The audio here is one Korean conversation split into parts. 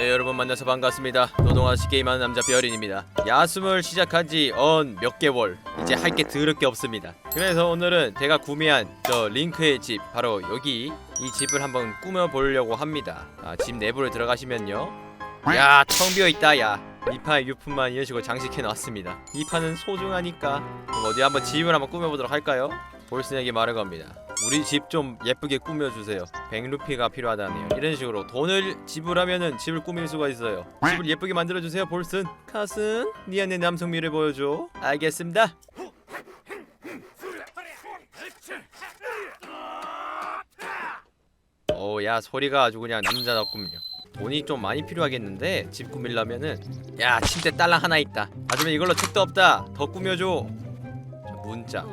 네 여러분 만나서 반갑습니다. 노동아시 게임하는 남자 별인입니다. 야숨을 시작한 지언 몇 개월. 이제 할게 더럽게 없습니다. 그래서 오늘은 제가 구매한 저 링크의 집 바로 여기 이 집을 한번 꾸며보려고 합니다. 아, 집 내부를 들어가시면요. 야 텅 비어있다 야. 이파의 유품만 이런 식으로 장식해놨습니다. 이 판은 소중하니까. 어디 한번 집을 한번 꾸며보도록 할까요? 볼슨에게 말을 겁니다 우리 집 좀 예쁘게 꾸며주세요. 100루피가 필요하다네요. 이런 식으로 돈을 지불하면은 집을 꾸밀 수가 있어요. 집을 예쁘게 만들어주세요 볼슨. 카슨 니 안에 남성미를 보여줘. 알겠습니다. 오야 소리가 아주 그냥 남자답군요. 돈이 좀 많이 필요하겠는데 집 꾸밀려면은 야 침대 딸랑 하나 있다. 하지만 이걸로 책도 없다. 더 꾸며줘. 자, 문자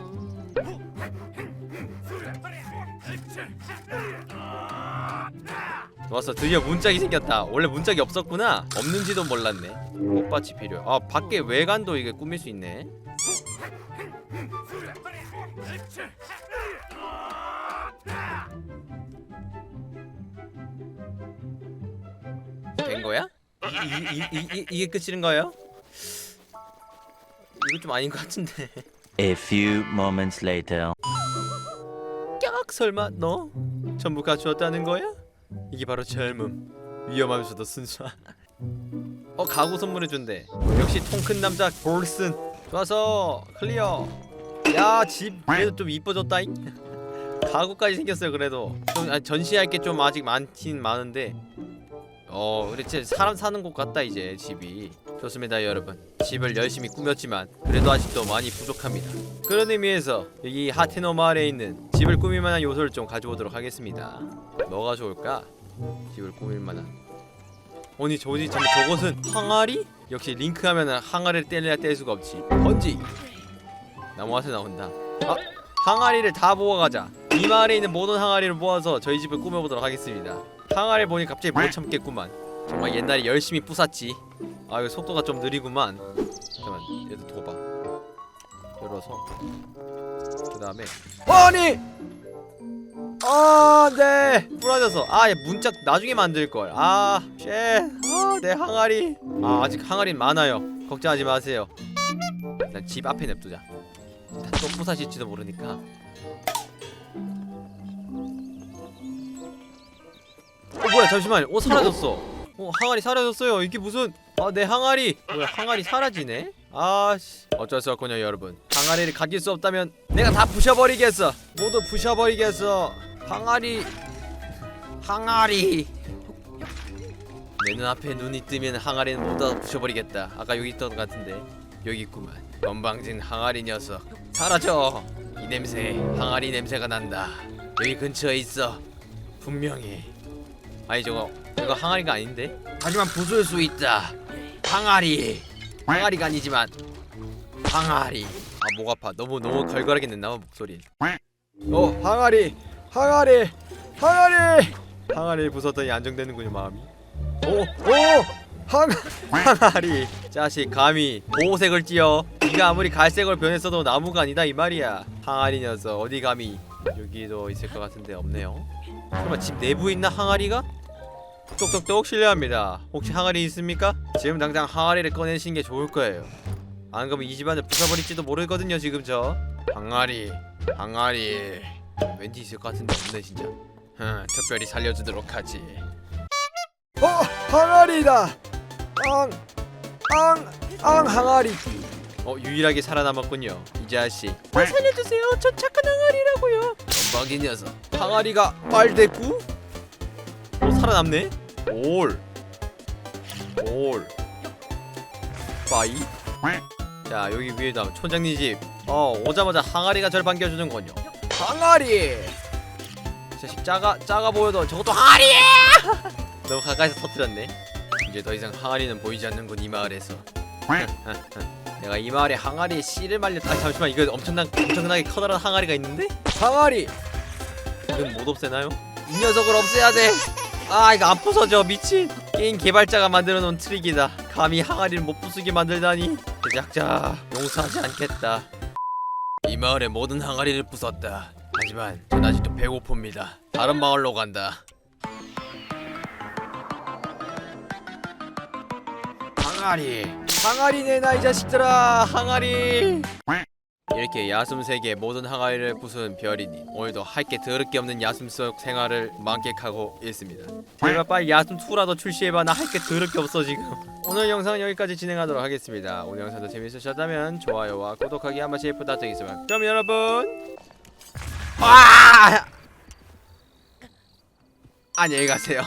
좋았어. 드디어 문짝이 생겼다. 원래 문짝이 없었구나. 없는지도 몰랐네. 꽃밭이 필요해. 아 밖에 외관도 이게 꾸밀 수 있네. 된 거야? 이게 끝이는 거예요? 이거 좀 아닌 것 같은데. A few moments later. 깍 설마 너 전부 갖추었다는 거야? 이게 바로 젊음. 위험하면서도 순수한 어 가구 선물해 준대. 역시 통 큰 남자 볼슨. 좋아서 클리어. 야집 그래도 좀 이뻐졌다잉. 가구까지 생겼어요 그래도. 좀 아, 전시할 게 좀 아직 많긴 많은데. 어 그래 진짜 사람 사는 곳 같다 이제 집이 좋습니다 여러분. 집을 열심히 꾸몄지만 그래도 아직도 많이 부족합니다. 그런 의미에서 여기 하테노 마을에 있는 집을 꾸밀 만한 요소를 좀 가져오도록 하겠습니다. 뭐가 좋을까? 집을 꾸밀 만한. 아니 저지 잠깐 저것은 항아리? 역시 링크하면은 항아리를 뗄래야 뗄 수가 없지. 번지! 나무한테 나온다. 아 항아리를 다 모아가자. 이 마을에 있는 모든 항아리를 모아서 저희 집을 꾸며보도록 하겠습니다. 항아리 보니 갑자기 못 참겠구만 정말 옛날에 열심히 부쉈지. 아 이거 속도가 좀 느리구만. 잠깐만 얘도 둬봐. 열어서. 그 다음에 아니! 아 네. 부러졌어 아얘 문짝 나중에 만들걸. 아 쉣 아 내 항아리. 아 아직 항아리는 많아요. 걱정하지 마세요. 일단 집 앞에 냅두자. 또 부사질지도 모르니까. 어 뭐야 잠시만 어 사라졌어 어 항아리 사라졌어요. 이게 무슨 아 내 항아리. 뭐야 항아리 사라지네? 아씨. 어쩔 수 없군요 여러분. 항아리를 가질 수 없다면 내가 다 부셔버리겠어. 모두 부셔버리겠어. 항아리. 항아리. 내 눈앞에 눈이 뜨면 항아리는 모두 다 부셔버리겠다. 아까 여기 있던 것 같은데. 여기 있구만. 건방진 항아리 녀석. 사라져. 이 냄새 항아리 냄새가 난다. 여기 근처에 있어. 분명히. 아니 저거 이거 항아리가 아닌데? 하지만 부술 수 있다. 항아리. 항아리가 아니지만 항아리. 아 목 아파. 너무 너무 걸걸하게 냈나 봐 목소리. 어 항아리. 항아리. 항아리. 항아리 부쉈더니 안정되는군요 마음이. 오 오! 항 항아리. 자식 감히 보호색을 찌어. 네가 아무리 갈색을 변했어도 나무가 아니다 이 말이야. 항아리 녀석 어디 감히? 여기도 있을 것 같은데 없네요. 설마 집 내부에 있나 항아리가? 똑똑똑 실례합니다. 혹시 항아리 있습니까? 지금 당장 항아리를 꺼내시는 게 좋을 거예요. 안 그러면 이 집안을 부숴버릴지도 모르거든요 지금 저. 항아리, 항아리. 왠지 있을 것 같은데 없네 진짜. 흠, 특별히 살려주도록 하지. 어 항아리다 앙 앙 앙 항아리 어 유일하게 살아남았군요 이 자식. 아, 살려주세요. 저 착한 항아리라고요. 건방진 녀석. 항아리가 빨대꾸? 어 살아남네? 올. 올. 빠이. 자 여기 위에다 촌장님 집. 어 오자마자 항아리가 절 반겨주는군요. 항아리. 이 자식 작아 작아 보여도 저것도 항아리야. 너무 가까이서 터뜨렸네. 이제 더 이상 항아리는 보이지 않는군 이 마을에서. 내가 이 마을에 항아리에 씨를 말렸. 아 잠시만 이거 엄청난 엄청나게 커다란 항아리가 있는데? 항아리. 이건 못 없애나요? 이 녀석을 없애야 돼. 아 이거 안 부서져 미친. 게임 개발자가 만들어 놓은 트릭이다. 감히 항아리를 못 부수게 만들다니. 제작자 용서하지 않겠다. 이 마을의 모든 항아리를 부쉈다. 하지만 전 아직도 배고픕니다. 다른 마을로 간다. 항아리 항아리 내놔 이 자식들아 항아리 이렇게 야숨 세계 모든 항아리를 부순 별이니 오늘도 할 게 더럽게 없는 야숨 속 생활을 만끽하고 있습니다. 제발 빨리 야숨 2라도 출시해봐. 나 할 게 더럽게 없어 지금. 오늘 영상은 여기까지 진행하도록 하겠습니다. 오늘 영상도 재밌으셨다면 좋아요와 구독하기 한 번씩 부탁드리겠습니다. 그럼 여러분 아! 안녕히 가세요